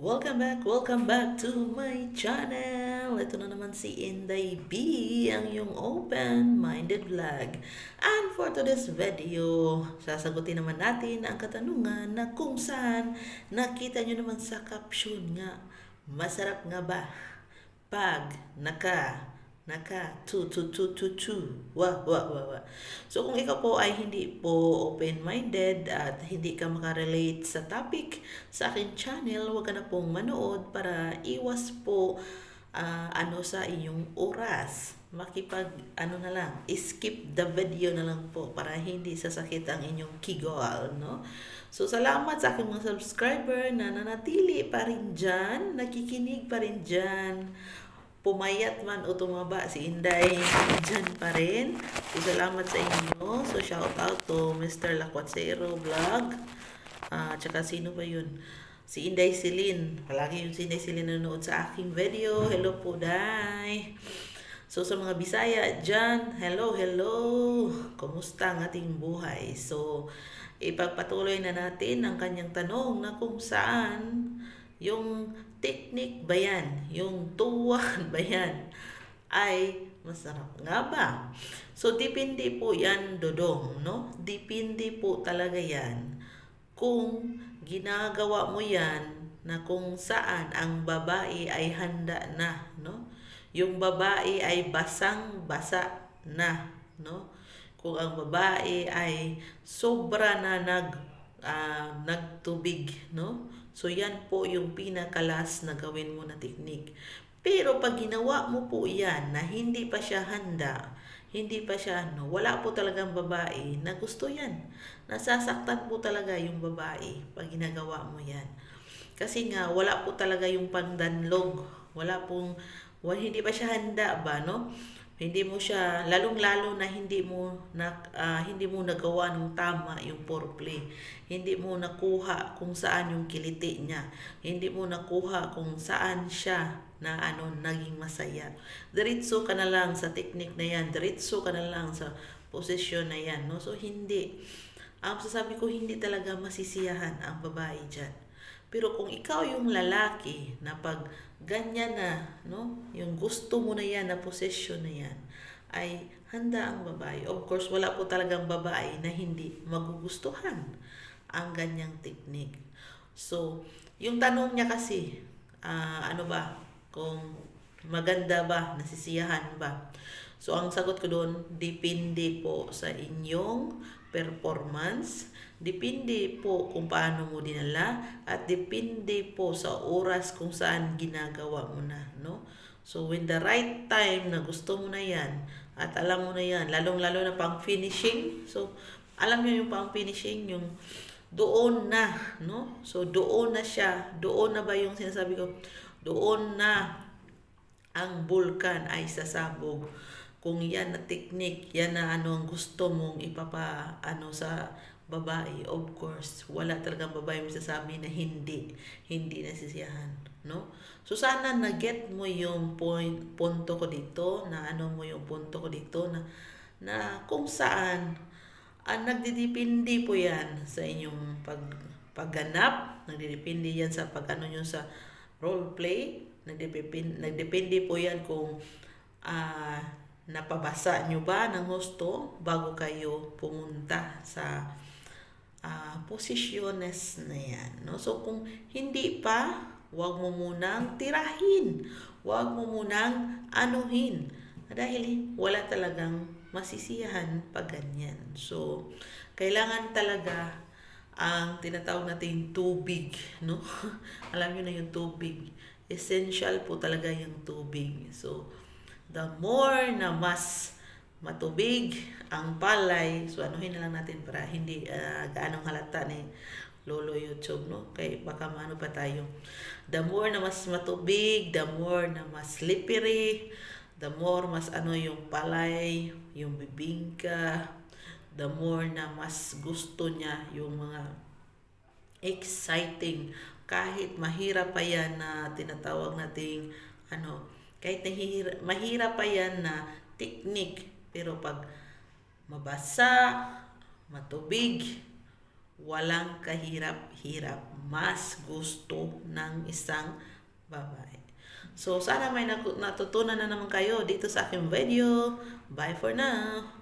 Welcome back, welcome back to my channel. Ito na naman si Inday B, ang yung open-minded vlog. And for today's video, sasagutin naman natin ang katanungan na kung saan nakita nyo naman sa caption nga, masarap nga ba pag naka naka tu tu tu tu tu. Wa wa wa wa so kung ikaw po ay hindi po open-minded at hindi ka makarelate sa topic sa akin channel huwag ka na pong manood para iwas po ah, ano sa inyong oras. Makipag ano na lang skip the video na lang po para hindi sasakit ang inyong kigol no? So salamat sa aking mga subscriber na nanatili pa rin dyan nakikinig pa rin dyan pumayat man o tumaba si Inday dyan pa rin. So, salamat sa inyo. So, shout out to Mr. Lacuatsero Vlog. Ah, tsaka sino ba yun? Si Inday Silin. Palagi yung si Inday Silin nanonood sa aking video. Hello po, Day. So, sa mga Bisaya dyan, hello, hello. Kumusta ang ating buhay? So, ipagpatuloy na natin ang kanyang tanong na kung saan yung technique ba yan, yung tuwan ba yan, ay masarap nga ba? So, depende po yan, Dodong, no? Depende po talaga yan kung ginagawa mo yan na kung saan ang babae ay handa na, no? Yung babae ay basang-basa na, no? Kung ang babae ay sobra na nag ah, nagtubig, no? So yan po yung pinakalas na gawin mo na technique. Pero pag ginawa mo po yan na hindi pa siya handa, hindi pa siya ano, wala po talagang babae na gusto yan. Nasasaktan po talaga yung babae pag ginagawa mo yan. Kasi nga wala po talaga yung pangdanlog. Wala pong wala, hindi pa siya handa ba, no? Hindi mo siya lalong-lalo na hindi mo na ah, hindi mo nagawa ng tama yung foreplay. Hindi mo nakuha kung saan yung kiliti niya. Hindi mo nakuha kung saan siya na ano naging masaya. Diretso ka na lang sa technique na yan. Diretso ka na lang sa posisyon na yan, no? So hindi ang sasabi ko hindi talaga masisiyahan ang babae diyan. Pero kung ikaw yung lalaki na pag ganyan na, no, yung gusto mo na yan, na possession na yan, ay handa ang babae. Of course, wala po talagang babae na hindi magugustuhan ang ganyang technique. So, yung tanong niya kasi, ah, ano ba, kung maganda ba, nasisiyahan ba? So, ang sagot ko doon, depende po sa inyong performance, depende po kung paano mo dinala, at depende po sa oras kung saan ginagawa mo na, no? So, when the right time na gusto mo na yan, at alam mo na yan, lalong-lalo na pang finishing, so, alam niyo yung pang finishing, yung doon na, no? So, doon na siya, doon na ba yung sinasabi ko, doon na ang bulkan ay sasabog. Kung yan na technique, yan na ano ang gusto mong ipapa ano sa babae, of course, wala talagang babae masasabi na hindi, hindi nasisiyahan, no? So sana na-get mo yung point, punto ko dito, na ano mo yung punto ko dito, na, na kung saan, ang nagdidepende po yan sa inyong pag, pagganap, nagdidepende yan sa pag ano nyo sa role play, nagdepende, nagdepende po yan kung ah napabasa nyo ba ng husto bago kayo pumunta sa ah posisyones na yan. No? So kung hindi pa, huwag mo munang tirahin. Huwag mo munang anuhin. Dahil wala talagang masisiyahan pag ganyan. So, kailangan talaga ang tinatawag natin tubig, no? Alam niyo na yung tubig. Essential po talaga yung tubig. So, the more na mas matubig ang palay, so anuhin na lang natin para hindi uh, gaanong halata ni Lolo YouTube, no? Kay baka maano pa tayo. The more na mas matubig, the more na mas slippery, the more mas ano yung palay, yung bibingka, the more na mas gusto niya yung mga exciting kahit mahirap pa yan na tinatawag nating ano kahit nahihira, mahirap pa yan na technique pero pag mabasa matubig walang kahirap-hirap. Mas gusto ng isang babae. So, sana may natu- natutunan na naman kayo dito sa aking video. Bye for now!